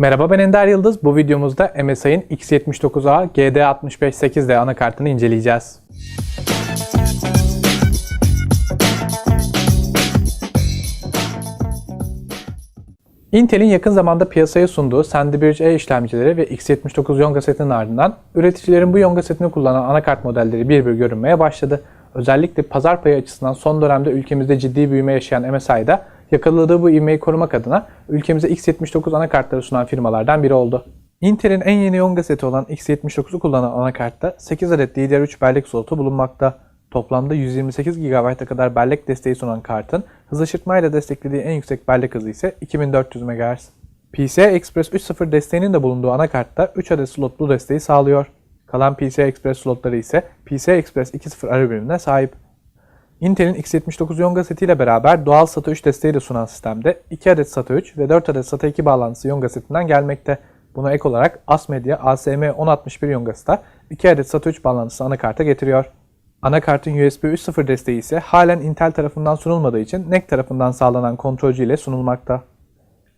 Merhaba ben Ender Yıldız. Bu videomuzda MSI'nin X79A GD658D anakartını inceleyeceğiz. Intel'in yakın zamanda piyasaya sunduğu Sandy E işlemcileri ve X79 Yonga setinin ardından üreticilerin bu Yonga setini kullanan anakart modelleri bir bir görünmeye başladı. Özellikle pazar payı açısından son dönemde ülkemizde ciddi büyüme yaşayan MSI'da yakaladığı bu ivmeyi korumak adına ülkemize X79 anakartları sunan firmalardan biri oldu. Intel'in en yeni Yonga seti olan X79'u kullanan anakartta 8 adet DDR3 bellek slotu bulunmakta. Toplamda 128 GB'a kadar bellek desteği sunan kartın hız aşırtmayla desteklediği en yüksek bellek hızı ise 2400 MHz. PCI Express 3.0 desteğinin de bulunduğu anakartta 3 adet slot bu desteği sağlıyor. Kalan PCI Express slotları ise PCI Express 2.0 arı birimine sahip. Intel'in X79 Yonga setiyle beraber doğal SATA 3 desteği de sunan sistemde 2 adet SATA 3 ve 4 adet SATA 2 bağlantısı Yonga setinden gelmekte. Buna ek olarak ASMedia ASM 1061 Yongası da 2 adet SATA 3 bağlantısı anakarta getiriyor. Anakartın USB 3.0 desteği ise halen Intel tarafından sunulmadığı için NEC tarafından sağlanan kontrolcü ile sunulmakta.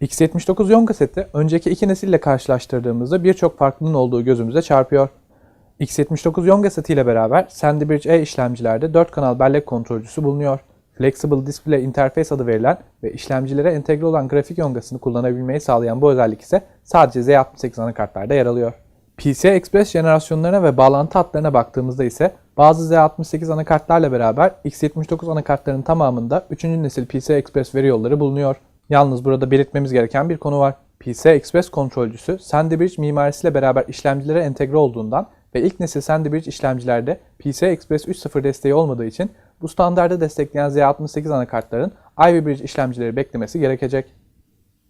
X79 Yonga seti önceki iki nesille karşılaştırdığımızda birçok farklılığın olduğu gözümüze çarpıyor. X79 Yonga seti ile beraber Sandy Bridge E işlemcilerde 4 kanal bellek kontrolcüsü bulunuyor. Flexible Display Interface adı verilen ve işlemcilere entegre olan grafik yongasını kullanabilmeyi sağlayan bu özellik ise sadece Z68 anakartlarda yer alıyor. PCI Express jenerasyonlarına ve bağlantı hatlarına baktığımızda ise bazı Z68 anakartlarla beraber X79 anakartların tamamında 3. nesil PCI Express veri yolları bulunuyor. Yalnız burada belirtmemiz gereken bir konu var. PCI Express kontrolcüsü Sandy Bridge mimarisiyle beraber işlemcilere entegre olduğundan ve ilk nesil Bridge işlemcilerde PCI Express 3.0 desteği olmadığı için bu standardı destekleyen Z68 anakartların Ivy Bridge işlemcileri beklemesi gerekecek.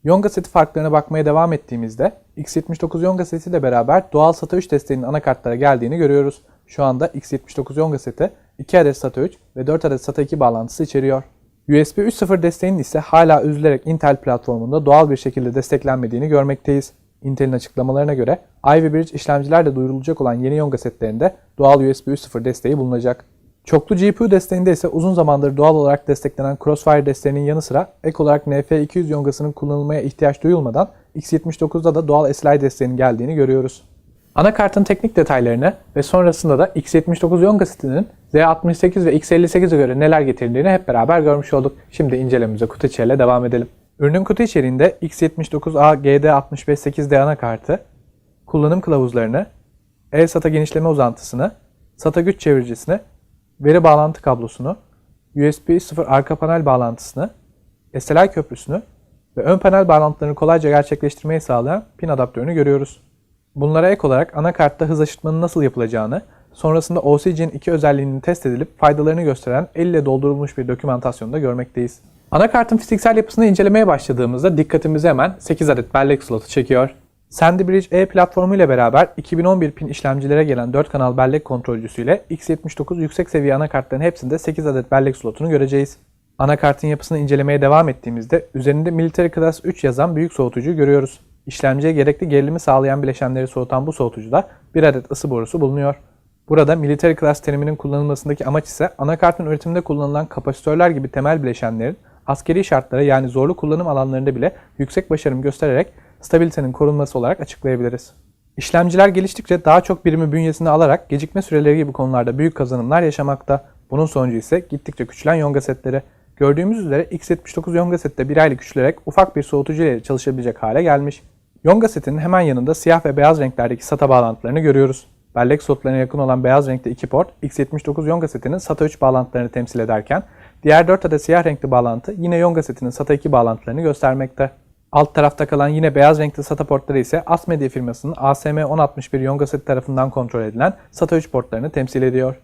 Yonga seti farklarına bakmaya devam ettiğimizde X79 Yonga seti ile beraber doğal SATA 3 desteğinin anakartlara geldiğini görüyoruz. Şu anda X79 Yonga seti 2 adet SATA 3 ve 4 adet SATA 2 bağlantısı içeriyor. USB 3.0 desteğinin ise hala üzülerek Intel platformunda doğal bir şekilde desteklenmediğini görmekteyiz. Intel'in açıklamalarına göre Ivy Bridge işlemcilerle duyurulacak olan yeni Yonga setlerinde doğal USB 3.0 desteği bulunacak. Çoklu GPU desteğinde ise uzun zamandır doğal olarak desteklenen Crossfire desteğinin yanı sıra ek olarak NF200 yongasının kullanılmaya ihtiyaç duyulmadan X79'da da doğal SLI desteğinin geldiğini görüyoruz. Anakartın teknik detaylarını ve sonrasında da X79 Yonga setinin Z68 ve X58'e göre neler getirdiğini hep beraber görmüş olduk. Şimdi incelememize kutu içeriğiyle devam edelim. Ürünün kutu içeriğinde X79A GD658D anakartı, kullanım kılavuzlarını, e-SATA genişleme uzantısını, SATA güç çeviricisini, veri bağlantı kablosunu, USB 0 arka panel bağlantısını, SLI köprüsünü ve ön panel bağlantılarını kolayca gerçekleştirmeyi sağlayan pin adaptörünü görüyoruz. Bunlara ek olarak anakartta hız aşırtmanın nasıl yapılacağını, sonrasında OCG'nin iki özelliğinin test edilip faydalarını gösteren elle doldurulmuş bir dokümantasyonda görmekteyiz. Anakartın fiziksel yapısını incelemeye başladığımızda dikkatimizi hemen 8 adet bellek slotu çekiyor. Sandy Bridge E platformu ile beraber 2011 pin işlemcilere gelen 4 kanal bellek kontrolcüsüyle X79 yüksek seviye anakartların hepsinde 8 adet bellek slotunu göreceğiz. Anakartın yapısını incelemeye devam ettiğimizde üzerinde Military Class 3 yazan büyük soğutucuyu görüyoruz. İşlemciye gerekli gerilimi sağlayan bileşenleri soğutan bu soğutucuda bir adet ısı borusu bulunuyor. Burada Military Class teriminin kullanılmasındaki amaç ise anakartın üretiminde kullanılan kapasitörler gibi temel bileşenlerin askeri şartlara yani zorlu kullanım alanlarında bile yüksek başarım göstererek stabilitenin korunması olarak açıklayabiliriz. İşlemciler geliştikçe daha çok birimi bünyesine alarak gecikme süreleri gibi konularda büyük kazanımlar yaşamakta. Bunun sonucu ise gittikçe küçülen Yonga setleri. Gördüğümüz üzere X79 Yonga sette bir aylık küçülerek ufak bir soğutucu ile çalışabilecek hale gelmiş. Yonga setinin hemen yanında siyah ve beyaz renklerdeki SATA bağlantılarını görüyoruz. Bellek slotlarına yakın olan beyaz renkli iki port X79 Yonga setinin SATA 3 bağlantılarını temsil ederken diğer 4 adet siyah renkli bağlantı yine Yonga setinin SATA 2 bağlantılarını göstermekte. Alt tarafta kalan yine beyaz renkli SATA portları ise ASMedia firmasının ASM 1061 Yonga seti tarafından kontrol edilen SATA 3 portlarını temsil ediyor.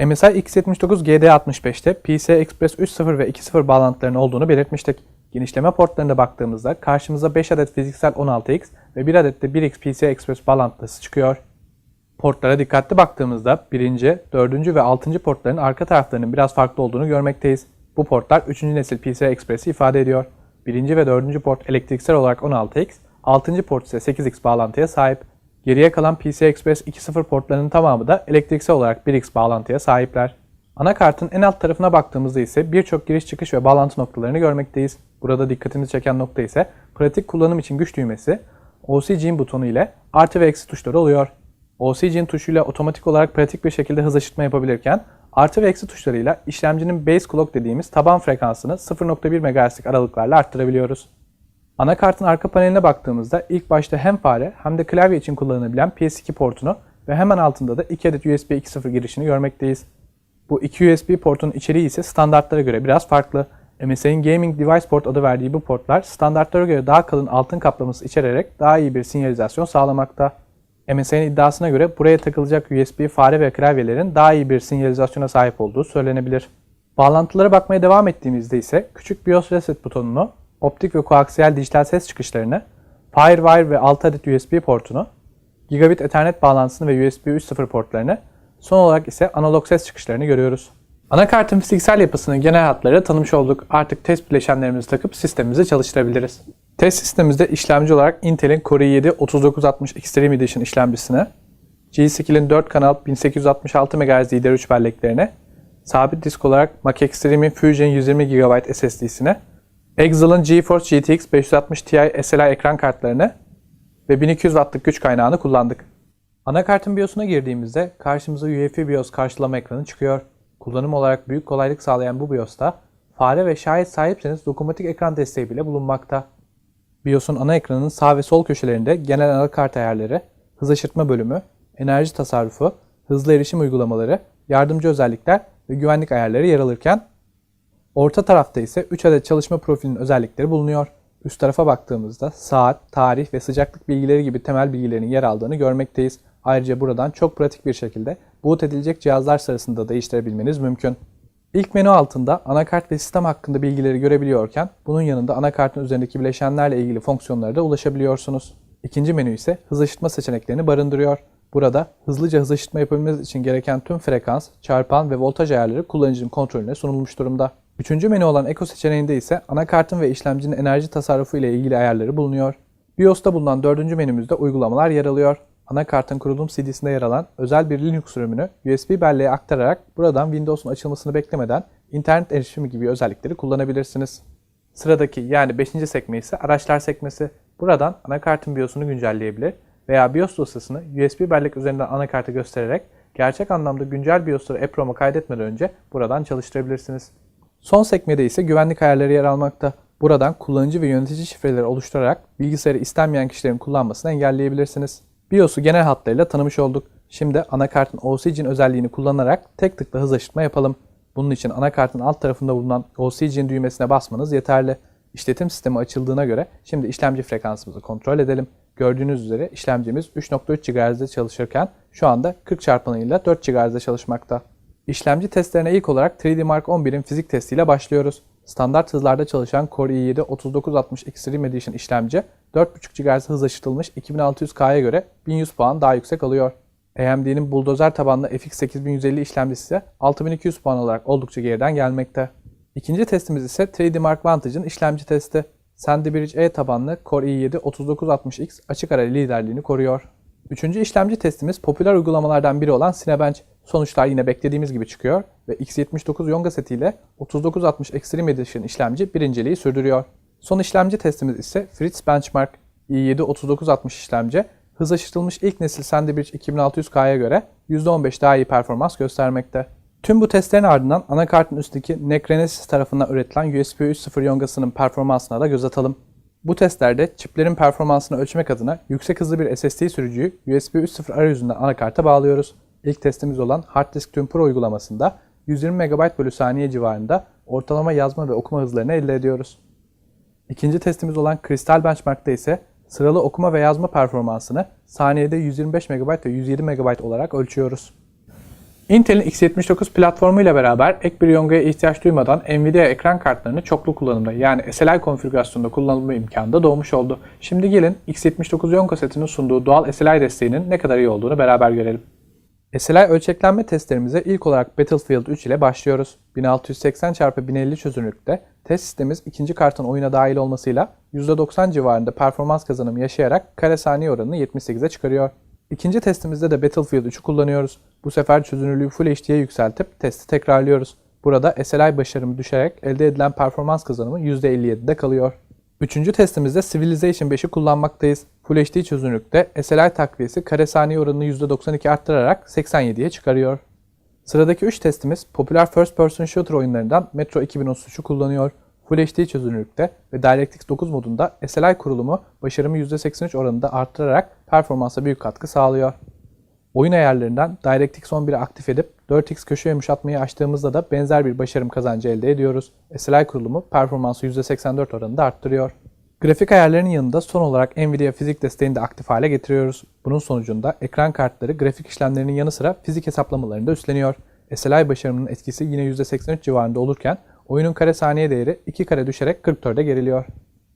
MSI X79 GD65'te PCI Express 3.0 ve 2.0 bağlantılarının olduğunu belirtmiştik. Genişleme portlarına baktığımızda karşımıza 5 adet fiziksel 16X ve 1 adet de 1X PCI Express bağlantısı çıkıyor. Portlara dikkatli baktığımızda 1. 4. ve 6. portların arka taraflarının biraz farklı olduğunu görmekteyiz. Bu portlar 3. nesil PCI Express'i ifade ediyor. 1. ve 4. port elektriksel olarak 16X, 6. port ise 8X bağlantıya sahip. Geriye kalan PCI Express 2.0 portlarının tamamı da elektriksel olarak 1X bağlantıya sahipler. Anakartın en alt tarafına baktığımızda ise birçok giriş çıkış ve bağlantı noktalarını görmekteyiz. Burada dikkatimizi çeken nokta ise pratik kullanım için güç düğmesi, OCG'in butonu ile artı ve eksi tuşları oluyor. OCG'in tuşuyla otomatik olarak pratik bir şekilde hız aşırtma yapabilirken artı ve eksi tuşlarıyla işlemcinin base clock dediğimiz taban frekansını 0.1 MHz'lik aralıklarla arttırabiliyoruz. Anakartın arka paneline baktığımızda ilk başta hem fare hem de klavye için kullanılabilen PS2 portunu ve hemen altında da 2 adet USB 2.0 girişini görmekteyiz. Bu iki USB portun içeriği ise standartlara göre biraz farklı. MSI'nin Gaming Device Port adı verdiği bu portlar standartlara göre daha kalın altın kaplaması içererek daha iyi bir sinyalizasyon sağlamakta. MSI'nin iddiasına göre buraya takılacak USB fare ve klavyelerin daha iyi bir sinyalizasyona sahip olduğu söylenebilir. Bağlantılara bakmaya devam ettiğimizde ise küçük BIOS reset butonunu, optik ve koaksiyel dijital ses çıkışlarını, FireWire ve 6 adet USB portunu, Gigabit Ethernet bağlantısını ve USB 3.0 portlarını, son olarak ise analog ses çıkışlarını görüyoruz. Anakartın fiziksel yapısının genel hatları tanımış olduk. Artık test bileşenlerimizi takıp sistemimizi çalıştırabiliriz. Test sistemimizde işlemci olarak Intel'in Core i7 3960 Extreme Edition işlemcisini, G-Skill'in 4 kanal 1866 MHz DDR3 belleklerini, sabit disk olarak Mac Extreme'in Fusion 120 GB SSD'sini, Excel'ın GeForce GTX 560 Ti SLI ekran kartlarını ve 1200 Watt'lık güç kaynağını kullandık. Anakartın BIOS'una girdiğimizde karşımıza UEFI BIOS karşılama ekranı çıkıyor. Kullanım olarak büyük kolaylık sağlayan bu BIOS'ta fare ve şayet sahipseniz dokunmatik ekran desteği bile bulunmakta. BIOS'un ana ekranının sağ ve sol köşelerinde genel anakart ayarları, hız aşırtma bölümü, enerji tasarrufu, hızlı erişim uygulamaları, yardımcı özellikler ve güvenlik ayarları yer alırken orta tarafta ise 3 adet çalışma profilinin özellikleri bulunuyor. Üst tarafa baktığımızda saat, tarih ve sıcaklık bilgileri gibi temel bilgilerin yer aldığını görmekteyiz. Ayrıca buradan çok pratik bir şekilde boot edilecek cihazlar sırasında değiştirebilmeniz mümkün. İlk menü altında anakart ve sistem hakkında bilgileri görebiliyorken bunun yanında anakartın üzerindeki bileşenlerle ilgili fonksiyonlara da ulaşabiliyorsunuz. İkinci menü ise hız aşıtma seçeneklerini barındırıyor. Burada hızlıca hız aşıtma yapabilmeniz için gereken tüm frekans, çarpan ve voltaj ayarları kullanıcının kontrolüne sunulmuş durumda. Üçüncü menü olan Eko seçeneğinde ise anakartın ve işlemcinin enerji tasarrufu ile ilgili ayarları bulunuyor. BIOS'ta bulunan dördüncü menümüzde uygulamalar yer alıyor. Anakartın kurulum CD'sinde yer alan özel bir Linux sürümünü USB belleğe aktararak buradan Windows'un açılmasını beklemeden internet erişimi gibi özellikleri kullanabilirsiniz. Sıradaki yani 5. sekme ise araçlar sekmesi. Buradan anakartın BIOS'unu güncelleyebilir veya BIOS dosyasını USB bellek üzerinden anakartı göstererek gerçek anlamda güncel BIOS'ları EPROM'a kaydetmeden önce buradan çalıştırabilirsiniz. Son sekmede ise güvenlik ayarları yer almakta. Buradan kullanıcı ve yönetici şifreleri oluşturarak bilgisayarı istenmeyen kişilerin kullanmasını engelleyebilirsiniz. BIOS'u genel hatlarıyla tanımış olduk. Şimdi anakartın OCG'in özelliğini kullanarak tek tıkla hız aşırtma yapalım. Bunun için anakartın alt tarafında bulunan OCG'in düğmesine basmanız yeterli. İşletim sistemi açıldığına göre şimdi işlemci frekansımızı kontrol edelim. Gördüğünüz üzere işlemcimiz 3.3 GHz'de çalışırken şu anda 40 çarpanıyla 4 GHz'de çalışmakta. İşlemci testlerine ilk olarak 3D Mark 11'in fizik testiyle başlıyoruz. Standart hızlarda çalışan Core i7 3960 Extreme Edition işlemci 4.5 GHz hız aşırtılmış 2600K'ya göre 1100 puan daha yüksek alıyor. AMD'nin Bulldozer tabanlı FX 8150 işlemcisi ise 6200 puan olarak oldukça geriden gelmekte. İkinci testimiz ise 3D Mark Vantage'ın işlemci testi. Sandy Bridge E tabanlı Core i7 3960X açık ara liderliğini koruyor. Üçüncü işlemci testimiz popüler uygulamalardan biri olan Cinebench. Sonuçlar yine beklediğimiz gibi çıkıyor ve x79 Yonga setiyle 3960 Extreme Edition işlemci birinciliği sürdürüyor. Son işlemci testimiz ise Fritz Benchmark i7 3960 işlemci hız aşırtılmış ilk nesil Sandy Bridge 2600K'ya göre %15 daha iyi performans göstermekte. Tüm bu testlerin ardından anakartın üstteki NEC Renesys tarafından üretilen USB 3.0 yongasının performansına da göz atalım. Bu testlerde çiplerin performansını ölçmek adına yüksek hızlı bir SSD sürücüyü USB 3.0 arayüzünden anakarta bağlıyoruz. İlk testimiz olan Hard Disk Tune Pro uygulamasında 120 MB bölü saniye civarında ortalama yazma ve okuma hızlarını elde ediyoruz. İkinci testimiz olan Crystal Benchmark'ta ise sıralı okuma ve yazma performansını saniyede 125 MB ve 107 MB olarak ölçüyoruz. Intel'in x79 platformu ile beraber ek bir yongaya ihtiyaç duymadan Nvidia ekran kartlarını çoklu kullanımda yani SLI konfigürasyonunda kullanılma imkanı da doğmuş oldu. Şimdi gelin x79 Yonga setinin sunduğu doğal SLI desteğinin ne kadar iyi olduğunu beraber görelim. SLI ölçeklenme testlerimize ilk olarak Battlefield 3 ile başlıyoruz. 1680x1050 çözünürlükte test sistemimiz ikinci kartın oyuna dahil olmasıyla %90 civarında performans kazanımı yaşayarak kare saniye oranını 78'e çıkarıyor. İkinci testimizde de Battlefield 3'ü kullanıyoruz. Bu sefer çözünürlüğü Full HD'ye yükseltip testi tekrarlıyoruz. Burada SLI başarımı düşerek elde edilen performans kazanımı %57'de kalıyor. Üçüncü testimizde Civilization 5'i kullanmaktayız. Full HD çözünürlükte SLI takviyesi kare saniye oranını %92 arttırarak 87'ye çıkarıyor. Sıradaki 3 testimiz popüler first person shooter oyunlarından Metro 2033'ü kullanıyor. Full HD çözünürlükte ve DirectX 9 modunda SLI kurulumu başarımı %83 oranında arttırarak performansa büyük katkı sağlıyor. Oyun ayarlarından DirectX 11'i aktif edip 4x köşe yumuşatmayı açtığımızda da benzer bir başarım kazancı elde ediyoruz. SLI kurulumu performansı %84 oranında arttırıyor. Grafik ayarlarının yanında son olarak Nvidia fizik desteğini de aktif hale getiriyoruz. Bunun sonucunda ekran kartları grafik işlemlerinin yanı sıra fizik hesaplamalarını da üstleniyor. SLI başarımının etkisi yine %83 civarında olurken oyunun kare saniye değeri 2 kare düşerek 44'e geriliyor.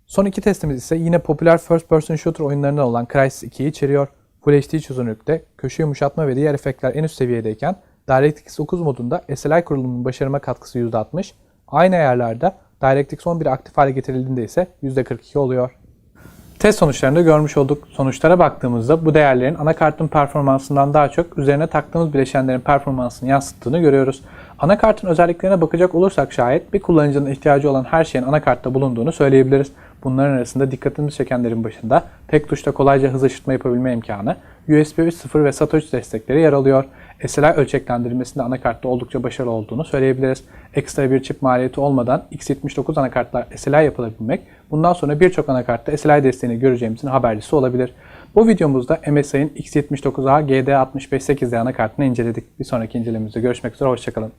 Son iki testimiz ise yine popüler first person shooter oyunlarından olan Crysis 2'yi içeriyor. Full HD çözünürlükte köşe yumuşatma ve diğer efektler en üst seviyedeyken DirectX 9 modunda SLI kurulumunun başarıma katkısı %60, aynı ayarlarda DirectX 11 aktif hale getirildiğinde ise %42 oluyor. Test sonuçlarını da görmüş olduk. Sonuçlara baktığımızda bu değerlerin anakartın performansından daha çok üzerine taktığımız bileşenlerin performansını yansıttığını görüyoruz. Anakartın özelliklerine bakacak olursak şayet bir kullanıcının ihtiyacı olan her şeyin anakartta bulunduğunu söyleyebiliriz. Bunların arasında dikkatimizi çekenlerin başında tek tuşta kolayca hız aşırtma yapabilme imkanı, USB 3.0 ve SATA 3 destekleri yer alıyor. SLI ölçeklendirmesinde anakartta oldukça başarılı olduğunu söyleyebiliriz. Ekstra bir çip maliyeti olmadan x79 anakartlar SLI yapılabilmek, bundan sonra birçok anakartta SLI desteğini göreceğimizin habercisi olabilir. Bu videomuzda MSI'nin x79A GD658D anakartını inceledik. Bir sonraki incelememizde görüşmek üzere, hoşçakalın.